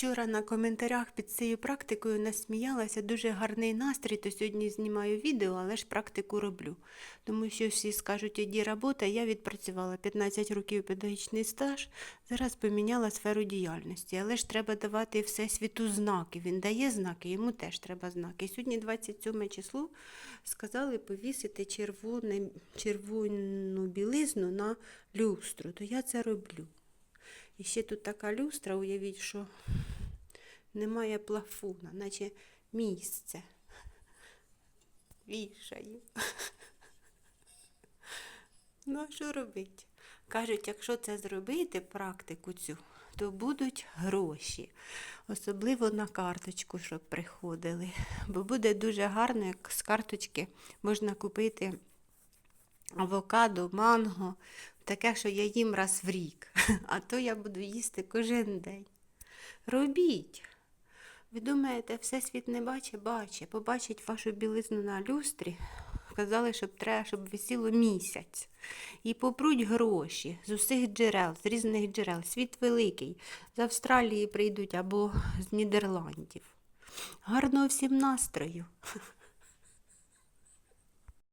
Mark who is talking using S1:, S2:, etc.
S1: Вчора на коментарях під цією практикою насміялася, дуже гарний настрій, то сьогодні знімаю відео, але ж практику роблю. Тому що всі скажуть, іді робота, я відпрацювала 15 років педагогічний стаж, зараз поміняла сферу діяльності. Але ж треба давати всесвіту знаки. Він дає знаки, йому теж треба знаки. Сьогодні 27 число сказали повісити червоне, червону білизну на люстру, то я це роблю. І ще тут така люстра, уявіть, що немає плафона, наче місце. Вішаю. Ну, що робити? Кажуть, якщо це зробити, практику цю, то будуть гроші. Особливо на карточку, щоб приходили. Бо буде дуже гарно, як з карточки можна купити авокадо, манго, таке, що я їм раз в рік, а то я буду їсти кожен день. Робіть. Ви думаєте, всесвіт не бачить? Бачить. Побачить вашу білизну на люстрі. Казали, щоб треба, щоб висіло місяць. І попруть гроші з усіх джерел, з різних джерел. Світ великий. З Австралії прийдуть або з Нідерландів. Гарного всім настрою!